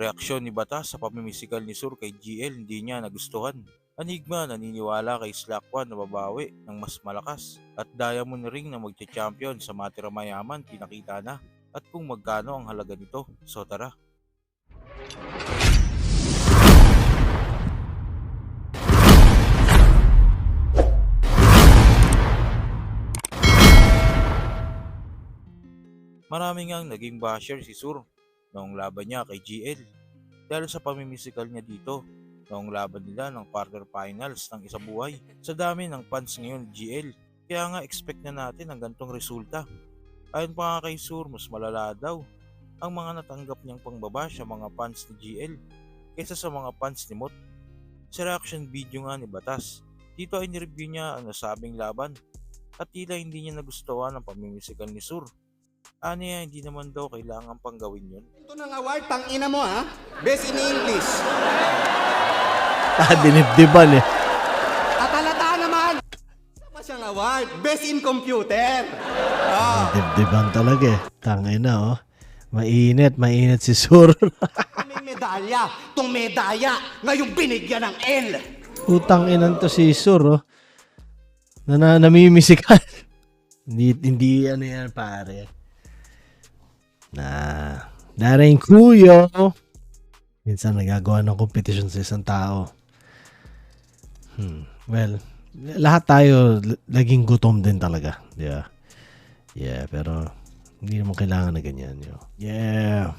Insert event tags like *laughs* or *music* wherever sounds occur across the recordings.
Reaksyon ni Bata sa pamimisikal ni Sur kay GL hindi niya nagustuhan. Anigma naniniwala kay Slackwan na babawi ng mas malakas at Diamond Ring na magcha-champion sa Matira Mayaman pinakita na at kung magkano ang halaga nito. So tara. Marami ngang naging basher si Sur noong laban niya kay GL dahil sa pamimisikal niya dito noong laban nila ng quarter finals ng isang buhay. Sa dami ng fans ngayon GL, kaya nga expect na natin ang gantong resulta. Ayon pa nga kay Sur, mas malala daw ang mga natanggap niyang pangbaba sa mga fans ni GL kaysa sa mga fans ni Mot. Sa reaction video nga ni Batas, dito ay nireview niya ang nasabing laban at tila hindi niya nagustuhan ang pamimisikal ni Sur. Aniya, hindi naman daw kailangan pang gawin yun. Ito ng award, pang ina mo ha. Best in English. *laughs* Ah, dinibdiban eh. At halata naman. Isa pa siyang award. Best in computer. Ah, Dibdiban talaga eh. Tangay na oh. Mainit, mainit si Sur. *laughs* may medalya. Itong medalya, ngayon binigyan ng L. Utang inan to si Sur oh. Na, na namimisikan. *laughs* hindi, hindi ano yan pare. Na, daring kuyo. Minsan nagagawa ng competition sa isang tao. Hmm. Well, lahat tayo laging gutom din talaga. Yeah. Yeah, pero hindi naman kailangan na ganyan. Yo. Yeah.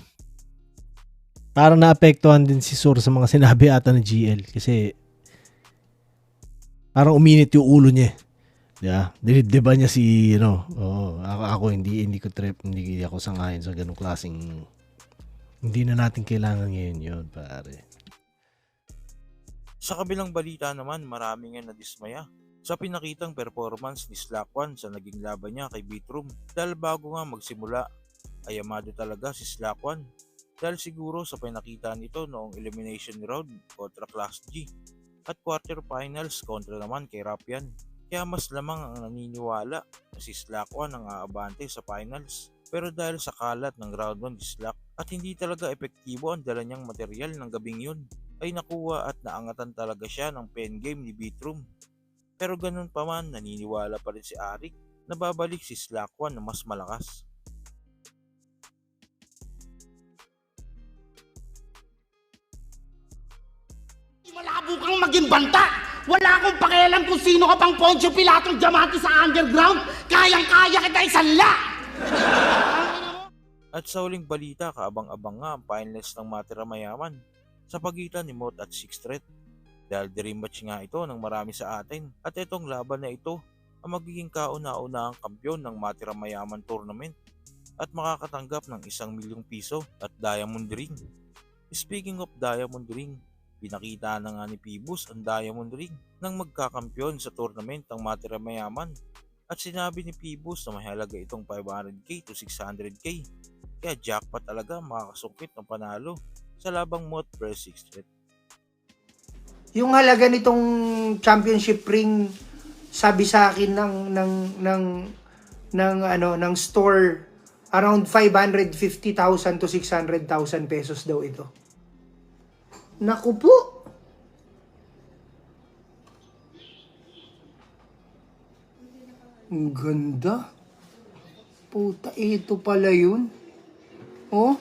Parang naapektuhan din si Sur sa mga *laughs* sinabi ata ng GL kasi parang uminit yung ulo niya. Yeah, dinidiba niya si ano, oo, ako, ako hindi hindi ko trip, hindi ako sangayon sa ganung klaseng hindi na natin kailangan ngayon yun, pare. Sa kabilang balita naman, marami nga nadismaya sa pinakitang performance ni Slackwan sa naging laban niya kay Beatroom dahil bago nga magsimula ay amado talaga si Slackwan dahil siguro sa pinakita nito noong elimination round kontra Class G at quarterfinals kontra naman kay Rapian. Kaya mas lamang ang naniniwala na si Slackwan ang aabante sa finals. Pero dahil sa kalat ng round 1 ni Slack at hindi talaga epektibo ang dala niyang material ng gabing yun, ay nakuha at naangatan talaga siya ng pen game ni Beatroom. Pero ganun pa man, naniniwala pa rin si Arik na babalik si Slackwan na mas malakas. Malabo kang maging banta. Wala akong pakialam kung sino ka pang Poncio Pilatong Diamante sa underground. Kayang-kaya kita isanla. At sa huling balita, kaabang-abang nga ang finals ng Matira Mayaman sa pagitan ni Mot at Six Threat. Dahil dream match nga ito ng marami sa atin at itong laban na ito ang magiging kauna-unahang kampyon ng Matira Mayaman Tournament at makakatanggap ng isang milyong piso at Diamond Ring. Speaking of Diamond Ring, pinakita na nga ni Pibus ang Diamond Ring nang magkakampyon sa tournament ng Matira Mayaman at sinabi ni Pibus na mahalaga itong 500k to 600k kaya jackpot talaga makakasungkit ng panalo sa labang Mot vs 6 Threat. yung halaga nitong championship ring sabi sa akin ng ng ng ng ano ng store around 550,000 to 600,000 pesos daw ito. Naku po. Ang ganda. Puta, ito pala yun. Oh.